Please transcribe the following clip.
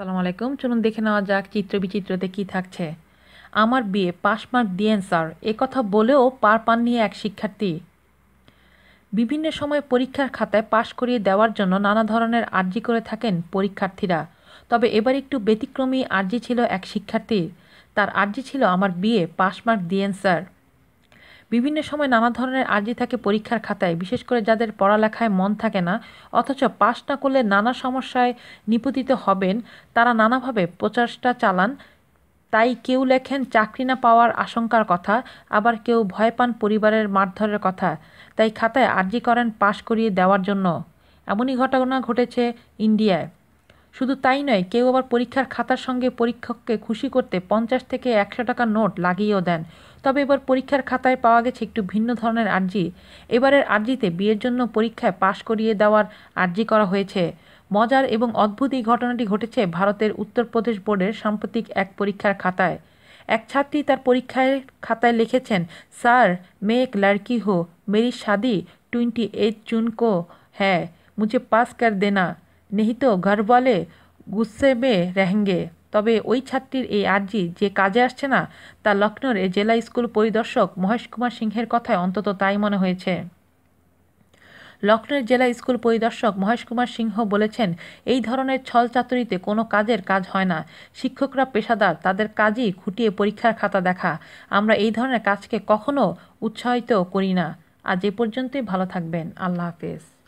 সালাম আলাইকুম। চলুন দেখে নেওয়া যাক চিত্র বিচিত্রতে কি থাকছে। আমার বিয়ে, পাশ মার্ক দিয়েন স্যার। কথা বলেও পার পাননি এক শিক্ষার্থী। বিভিন্ন সময় পরীক্ষার খাতায় পাশ করিয়ে দেওয়ার জন্য নানা ধরনের আর্জি করে থাকেন পরীক্ষার্থীরা। তবে এবার একটু ব্যতিক্রমী আর্জি ছিল এক শিক্ষার্থীর। তার আর্জি ছিল আমার বিয়ে, পাশ মার্ক দিয়েন স্যার। বিভিন্ন সময় নানা ধরনের আর্জি থাকে পরীক্ষার খাতায়, বিশেষ করে যাদের পড়ালেখায় মন থাকে না, অথচ পাশ না করলে নানা সমস্যায় নিপতিত হবেন, তারা নানাভাবে প্রচেষ্টা চালান। তাই কেউ লেখেন, চাকরি না পাওয়ার আশঙ্কার কথা আবার কেউ, ভয় পান পরিবারের মারধরের কথা তাই খাতায় আর্জি করেন পাশ করিয়ে দেওয়ার জন্য। এমনই ঘটনা ঘটেছে ইন্ডিয়ায়। শুধু তাই নয়, কেউ আবার পরীক্ষার খাতার সঙ্গে পরীক্ষককে খুশি করতে পঞ্চাশ থেকে একশো টাকার নোট লাগিয়েও দেন। তবে এবার পরীক্ষার খাতায় পাওয়া গেছে একটু ভিন্ন ধরনের আর্জি। এবারের আর্জিতে বিয়ের জন্য পরীক্ষায় পাশ করিয়ে দেওয়ার আর্জি করা হয়েছে। মজার এবং অদ্ভুত এই ঘটনাটি ঘটেছে ভারতের উত্তরপ্রদেশ বোর্ডের সাম্প্রতিক এক পরীক্ষার খাতায়। এক ছাত্রী তার পরীক্ষায় খাতায় লিখেছেন, স্যার মে এক লড়কি হো, মেরি শাদি, টোয়েন্টি এইট জুন কো হ্যাঁ মুঝে পাস কর দেনা। নেহি তো ঘরওয়ালে গুসে মে রেহেঙ্গে। তবে ওই ছাত্রীর এই আর্জি যে কাজে আসছে না, তা লখনৌর এ জেলা স্কুল পরিদর্শক মহেশ কুমার সিংহের কথায় অন্তত তাই মনে হয়েছে। লখনৌর জেলা স্কুল পরিদর্শক মহেশ কুমার সিংহ বলেছেন, এই ধরনের ছল চাতুরিতে কোনো কাজের কাজ হয় না। শিক্ষকরা পেশাদার, তাদের কাজই খুঁটিয়ে পরীক্ষার খাতা দেখা। আমরা এই ধরনের কাজকে কখনো উৎসাহিত করি না। আজ এ পর্যন্তই, ভালো থাকবেন। আল্লাহ হাফেজ।